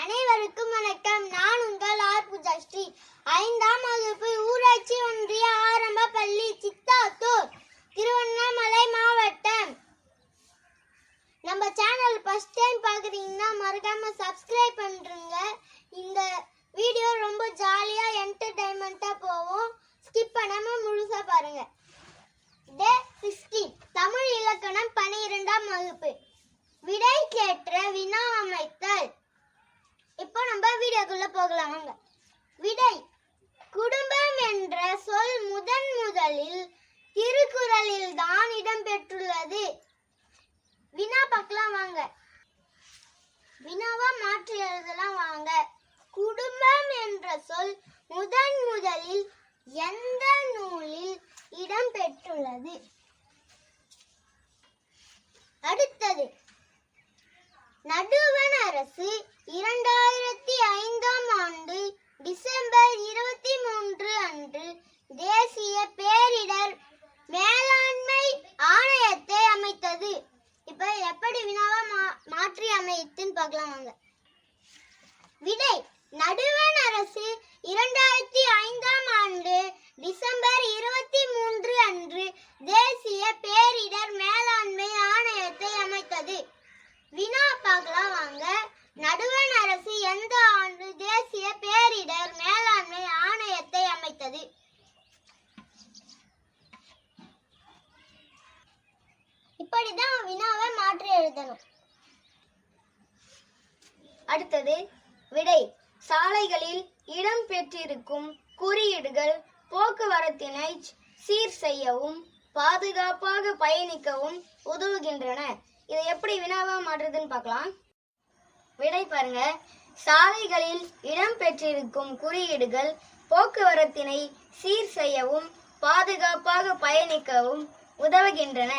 அனைவருக்கும் வணக்கம். நான் உங்கள் ஆர். பூஜாஸ்ரீ. ஐந்தாம் வகுப்பு ஊராட்சி ஒன்றிய ஆரம்ப பள்ளி சித்தாத்தூர் திருவண்ணாமலை மாவட்டம். நம்ம சேனல் ஃபர்ஸ்ட் டைம் பார்க்குறீங்கன்னா மறக்காம சப்ஸ்கிரைப் பண்ணுறங்க இந்த வீடியோ ரொம்ப ஜாலியாக என் கதைக்குள்ள போகலாம் வாங்க. விடை. குடும்பம் என்ற சொல் முதன் முதலில் திருக்குறளில் தான் இடம்பெற்றுள்ளது வினா பார்க்கலாம் வாங்க. வினாவா மாற்றி எழுதலாம் வாங்க. குடும்பம் என்ற சொல் முதன் முதலில் எந்த நூலில் இடம்பெற்றுள்ளது அடுத்தது. நடுவண் அரசு இரண்டாயிரத்தி ஐந்தாம் ஆண்டு டிசம்பர் இருபத்தி மூன்று அன்று தேசிய பேரிடர் மேலாண்மை ஆணையத்தை அமைத்தது. இப்ப எப்படி வினாவா மா- மாற்றி அமைத்துன்னு பார்க்கலாம் வாங்க. விடை நடுவண் அரசு இரண்டாயிரத்தி ஐந்தாம் ஆண்டு டிசம்பர் இருபத்தி மூன்று அன்று தேசிய பேரிடர் மேலாண்மை ஆணையத்தை அமைத்தது வினா பார்க்கலாம் வாங்க நடுவண் அரசு எந்த ஆண்டு தேசிய பேரிடர் மேலாண்மை ஆணையத்தை அமைத்தது இப்படிதான் வினாவை மாற்றி எழுதணும். அடுத்தது விடை. சாலைகளில் இடம் பெற்றிருக்கும் குறியீடுகள் போக்குவரத்தினை சீர் செய்யவும் பாதுகாப்பாக பயணிக்கவும் உதவுகின்றன. இதை எப்படி வினாவா மாற்றுதுன்னு பார்க்கலாம். விடை பாருங்க. சாலைகளில் இடம் பெற்றிருக்கும் குறியீடுகள் போக்குவரத்தினை சீர் செய்யவும் பாதுகாப்பாக பயணிக்கவும் உதவுகின்றன.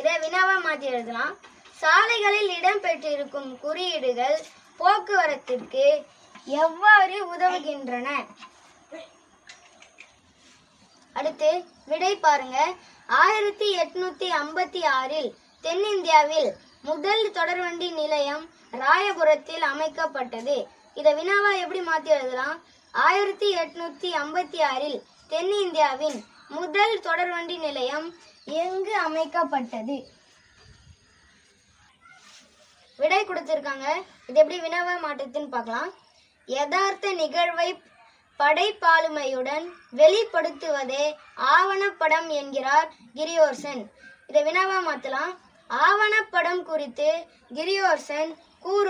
இதை வினாவா மாற்றி எழுதலாம். சாலைகளில் இடம்பெற்றிருக்கும் குறியீடுகள் போக்குவரத்திற்கு எவ்வாறு உதவுகின்றன? அடுத்து விடை பாருங்க. ஆயிரத்தி எட்நூத்தி ஐம்பத்தி ஆறில் தென்னிந்தியாவில் முதல் தொடர்வண்டி நிலையம் ராயபுரத்தில் அமைக்கப்பட்டது. இதை வினாவா எப்படி மாத்தி எழுதலாம்? ஆயிரத்தி எட்நூத்தி ஐம்பத்தி ஆறில் தென்னிந்தியாவின் முதல் தொடர்வண்டி நிலையம் எங்கு அமைக்கப்பட்டது? விடை கொடுத்திருக்காங்க. இது எப்படி வினவ மாற்றத்துன்னு பார்க்கலாம். யதார்த்த நிகழ்வை படைப்பாளுமையுடன் வெளிப்படுத்துவதே ஆவணப்படம் என்கிறார் கிரியோர்சன். இதை வினாவா மாத்தலாம் ஆவணப்படம் குறித்து கிரியோர்சன் கூறு